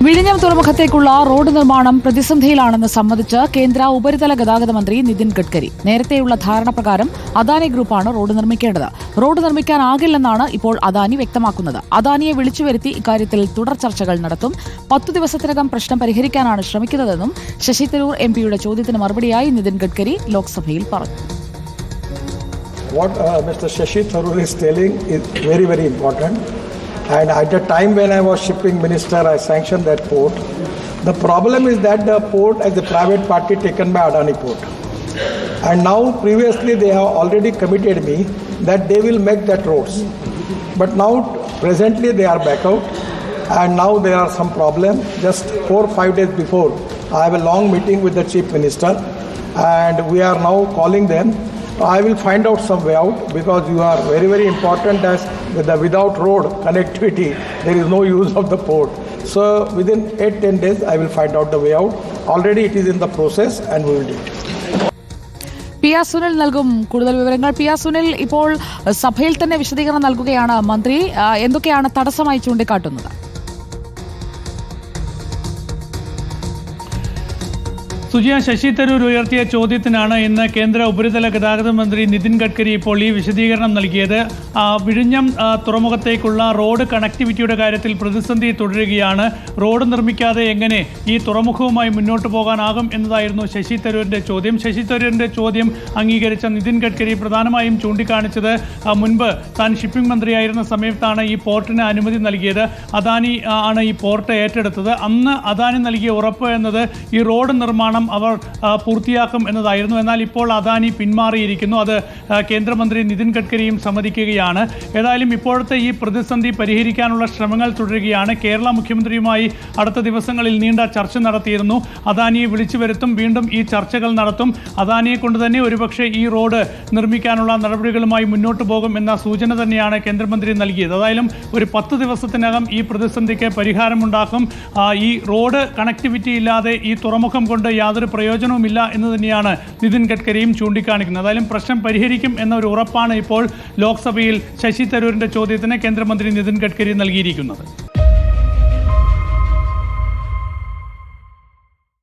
വിഴിഞ്ഞം തുറമുഖത്തേക്കുള്ള റോഡ് നിർമ്മാണം പ്രതിസന്ധിയിലാണെന്ന് സംബന്ധിച്ച് കേന്ദ്ര ഉപരിതല ഗതാഗത മന്ത്രി നിതിൻ ഗഡ്കരി നേരത്തെയുള്ള ധാരണ പ്രകാരം അദാനി ഗ്രൂപ്പാണ് റോഡ് നിർമ്മിക്കേണ്ടത് റോഡ് നിർമ്മിക്കാനാകില്ലെന്നാണ് ഇപ്പോൾ അദാനി വ്യക്തമാക്കുന്നത് അദാനിയെ വിളിച്ചു വരുത്തി ഇക്കാര്യത്തിൽ തുടർ ചർച്ചകൾ നടത്തും പത്തു ദിവസത്തിനകം പ്രശ്നം പരിഹരിക്കാനാണ് ശ്രമിക്കുന്നതെന്നും ശശി തരൂർ എം പിയുടെ ചോദ്യത്തിന് മറുപടിയായി നിതിൻ ഗഡ്കരി ലോക്സഭയിൽ പറഞ്ഞു What uh, Mr. Shashi Tharoor is telling is very, very important. And at the time when I was shipping minister, I sanctioned that port. The problem is that the port as a private party taken by Adani Port. And now previously they have already committed me that they will make that roads. But now presently they are back out and now there are some problem. Just four five days before I have a long meeting with the chief minister and we are now calling them. I will find out some way out because you are very very important as with the without road connectivity there is no use of the port. So within 8-10 days I will find out the way out. Already it is in the process and we will do it. P R Sunil നൽകും കൂടുതൽ വിവരങ്ങൾ P R Sunil ഇപ്പോൾ സഭയിൽ തന്നെ വിശദീകരണം നൽകുകയാണ് മന്ത്രി ആ, എന്തൊക്കെയാണ് തടസ്സമായി ചൂണ്ടിക്കാട്ടുന്നത് സുജിയ ശശി തരൂർ ഉയർത്തിയ ചോദ്യത്തിനാണ് ഇന്ന് കേന്ദ്ര ഉപരിതല ഗതാഗത മന്ത്രി നിതിൻ ഗഡ്കരി ഇപ്പോൾ ഈ വിശദീകരണം നൽകിയത്. വിഴിഞ്ഞം തുറമുഖത്തേക്കുള്ള റോഡ് കണക്ടിവിറ്റിയുടെ കാര്യത്തിൽ പ്രതിസന്ധി തുടരുകയാണ്. റോഡ് നിർമ്മിക്കാതെ എങ്ങനെ ഈ തുറമുഖവുമായി മുന്നോട്ട് പോകാനാകും എന്നതായിരുന്നു ശശി തരൂരിന്റെ ചോദ്യം. ശശി തരൂരിന്റെ ചോദ്യം അംഗീകരിച്ച നിതിൻ ഗഡ്കരി പ്രധാനമായും ചൂണ്ടിക്കാണിച്ചത് മുൻപ് താൻ ഷിപ്പിംഗ് മന്ത്രിയായിരുന്ന സമയത്താണ് ഈ പോർട്ടിന് അനുമതി നൽകിയത്. അദാനി ആണ് ഈ പോർട്ട് ഏറ്റെടുത്തത്. അന്ന് അദാനി നൽകിയ ഉറപ്പ് എന്നത് ഈ റോഡ് നിർമ്മാണം അവർ പൂർത്തിയാക്കും എന്നതായിരുന്നു. എന്നാൽ ഇപ്പോൾ അദാനി പിന്മാറിയിരിക്കുന്നു. അത് കേന്ദ്രമന്ത്രി നിതിൻ ഗഡ്കരിയും സമ്മതിക്കുകയാണ്. ഏതായാലും ഇപ്പോഴത്തെ ഈ പ്രതിസന്ധി പരിഹരിക്കാനുള്ള ശ്രമങ്ങൾ തുടരുകയാണ്. കേരള മുഖ്യമന്ത്രിയുമായി അടുത്ത ദിവസങ്ങളിൽ നീണ്ട ചർച്ച നടത്തിയിരുന്നു. അദാനിയെ വിളിച്ചു വരുത്തും വീണ്ടും ഈ ചർച്ചകൾ നടത്തും. അദാനിയെ കൊണ്ട് തന്നെ ഒരുപക്ഷെ ഈ റോഡ് നിർമ്മിക്കാനുള്ള നടപടികളുമായി മുന്നോട്ട് പോകും എന്ന സൂചന തന്നെയാണ് കേന്ദ്രമന്ത്രി നൽകിയത്. ഏതായാലും ഒരു പത്ത് ദിവസത്തിനകം ഈ പ്രതിസന്ധിക്ക് പരിഹാരമുണ്ടാക്കും. ഈ റോഡ് കണക്ടിവിറ്റി ഇല്ലാതെ ഈ തുറമുഖം കൊണ്ട് യാതൊരു പ്രയോജനവുമില്ല എന്ന് തന്നെയാണ് നിതിൻ ഗഡ്കരിയും ചൂണ്ടിക്കാണിക്കുന്നത്. ഏതായാലും പ്രശ്നം പരിഹരിക്കും എന്ന ഒരു ഉറപ്പാണ് ഇപ്പോൾ ലോക്സഭയിൽ ശശി തരൂരിന്റെ ചോദ്യത്തിന് കേന്ദ്രമന്ത്രി നിതിൻ ഗഡ്കരി നൽകിയിരിക്കുന്നത്.